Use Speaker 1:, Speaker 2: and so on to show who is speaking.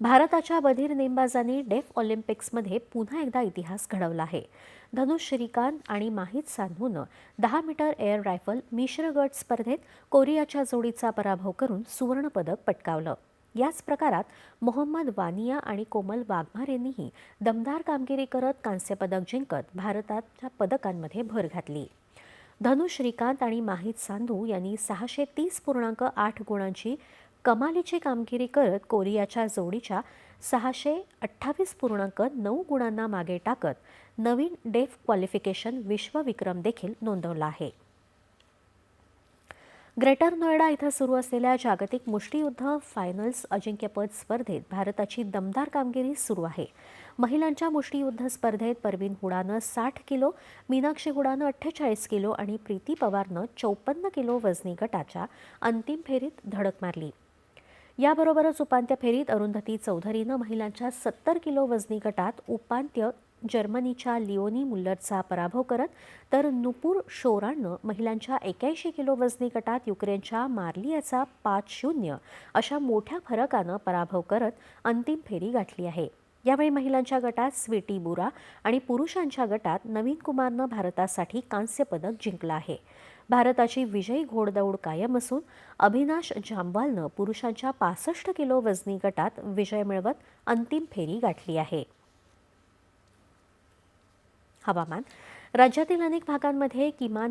Speaker 1: भारताच्या बधीर नेमबाजांनी डेफ ऑलिम्पिक्समध्ये पुन्हा एकदा इतिहास घडवला आहे. धनुष श्रीकांत आणि माहीत सान्हूनं दहा मीटर एअर रायफल मिश्र गट स्पर्धेत कोरियाच्या जोडीचा पराभव करून सुवर्णपदक पटकावलं. याच प्रकारात मोहम्मद वानिया आणि कोमल वाघमार यांनीही दमदार कामगिरी करत कांस्यपदक जिंकत भारताच्या पदकांमध्ये भर घातली. धनुष श्रीकांत आणि माहीत सांधू यांनी सहाशे तीस पूर्णांक आठ गुणांची कमालीची कामगिरी करत कोरियाच्या जोडीच्या सहाशे अठ्ठावीस पूर्णांक नऊ गुणांना मागे टाकत नवीन डेफ क्वालिफिकेशन विश्वविक्रम देखील नोंदवला आहे. ग्रेटर नोएडा इथं सुरू असलेल्या जागतिक मुष्टियुद्ध फायनल्स अजिंक्यपद स्पर्धेत भारताची दमदार कामगिरी सुरू आहे. महिलांच्या मुष्टियुद्ध स्पर्धेत परवीन हुडानं साठ किलो मीनाक्षी हुडानं अठ्ठेचाळीस किलो आणि प्रीती पवारनं चौपन्न किलो वजनी गटाच्या अंतिम फेरीत धडक मारली. याबरोबरच उपांत्य फेरीत अरुंधती चौधरीनं महिलांच्या सत्तर किलो वजनी गटात उपांत्य जर्मनीच्या लिओनी मुल्लरचा पराभव करत तर नुपूर शोरानं महिलांच्या एक्याऐंशी किलो वजनी गटात युक्रेनच्या मार्लियाचा पाच शून्य अशा मोठ्या फरकानं पराभव करत अंतिम फेरी गाठली आहे. यावेळी महिलांच्या गटात स्वीटी बुरा आणि पुरुषांच्या गटात नवीन कुमारनं भारतासाठी कांस्य पदक जिंकलं आहे. भारताची विजयी घोडदौड कायम असून अभिनाश जामवालनं पुरुषांच्या पासष्ट किलो वजनी गटात विजय मिळवत अंतिम फेरी गाठली आहे. हवामान राज्यातील अनेक भागांमध्ये किमान